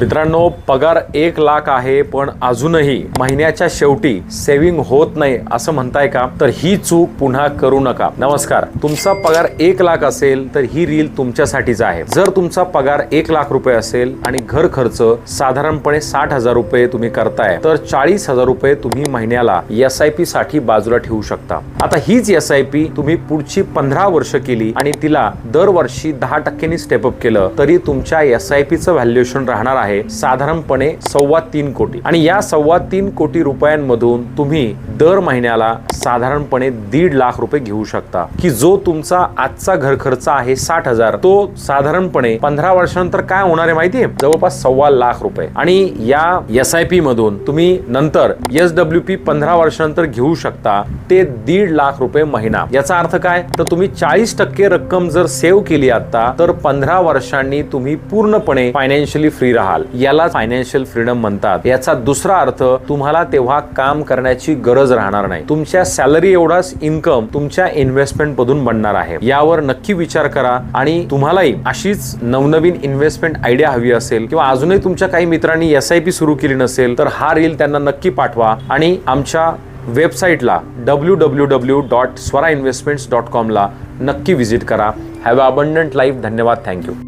मित्रांनो पगार एक लाख आहे पण अजूनही महिन्याच्या शेवटी सेव्हिंग होत नाही असं म्हणताय का? तर ही चूक पुन्हा करू नका. नमस्कार. तुमचा पगार एक लाख असेल तर ही रील तुमच्यासाठीच आहे. जर तुमचा पगार एक लाख रुपये असेल आणि घर खर्च साधारणपणे साठ हजार रुपये तुम्ही करताय तर चाळीस हजार रुपये तुम्ही महिन्याला एस आय पी साठी बाजूला ठेवू शकता. आता हीच एस आय पी तुम्ही पुढची पंधरा वर्ष केली आणि तिला दरवर्षी दहा टक्क्यांनी स्टेपअप केलं तरी तुमच्या एस आय पीचं व्हॅल्युएशन राहणार आहे. साधारणपणे सव्वा तीन कोटी. आणि या सव्वा तीन कोटी रुपयांमधून तुम्ही दर महिन्याला साधारणपणे दीड लाख रुपये घेऊ शकता. की जो तुमचा आजचा घर खर्च आहे साठ हजार तो साधारणपणे पंधरा वर्षानंतर काय होणार आहे माहितीये? जवळपास सव्वा लाख रुपये. आणि या एस आय पी मधून तुम्ही नंतर एस डब्ल्यू पी पंधरा वर्षानंतर घेऊ शकता ते दीड लाख रुपये महिना. याचा अर्थ काय? तर तुम्ही चाळीस टक्के रक्कम जर सेव्ह केली आता तर पंधरा वर्षांनी तुम्ही पूर्णपणे फायनान्शियली फ्री राहाल. याला फायनान्शियल फ्रीडम म्हणतात. याचा दुसरा अर्थ तुम्हाला तेव्हा काम करण्याची गरज राहणार नाही. तुमच्या सॅलरी एवढाच इन्कम तुमच्या इन्व्हेस्टमेंट मधून बनणार आहे. यावर नक्की विचार करा आणि तुम्हालाही अशीच नवनवीन इन्व्हेस्टमेंट आयडिया हवी असेल किंवा अजूनही तुमच्या काही मित्रांनी एस आय पी सुरू केली नसेल तर हा रील त्यांना नक्की पाठवा आणि आमच्या वेबसाईटला W W W dot Swara investments dot कॉमला नक्की व्हिजिट करा. हॅव अ अबंडंट लाईफ धन्यवाद thank you